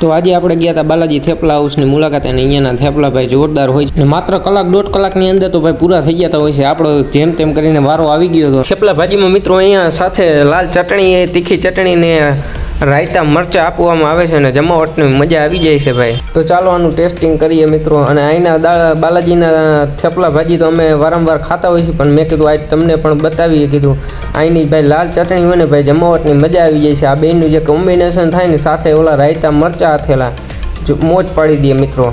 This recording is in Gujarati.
તો આજે આપણે ગયા હતા બાલાજી થેપલા હાઉસની મુલાકાત અને અહીંયાના થેપલા ભાઈ જોરદાર હોય છે. માત્ર કલાક, દોઢ કલાકની અંદર તો ભાઈ પૂરા થઈ ગયા હોય છે. આપણો જેમ તેમ કરીને વારો આવી ગયો હતો. થેપલા ભાજીમાં મિત્રો અહીંયા સાથે લાલ ચટણી, તીખી ચટણી ને રાયતા મરચાં આપવામાં આવે છે અને જમાવટની મજા આવી જાય છે ભાઈ. તો ચાલો આનું ટેસ્ટિંગ કરીએ મિત્રો. અને અહીંના દાળ, બાલાજીના થેપલા ભાજી તો અમે વારંવાર ખાતા હોઈએ છીએ, પણ મેં કીધું આજ તમને પણ બતાવીએ કીધું. અહીંની ભાઈ લાલ ચટણી હોય ને ભાઈ જમાવટની મજા આવી જાય છે. આ બેનું જે કોમ્બિનેશન થાય ને સાથે ઓલા રાયતા મરચાં હાથેલા મોજ પાડી દઈએ મિત્રો.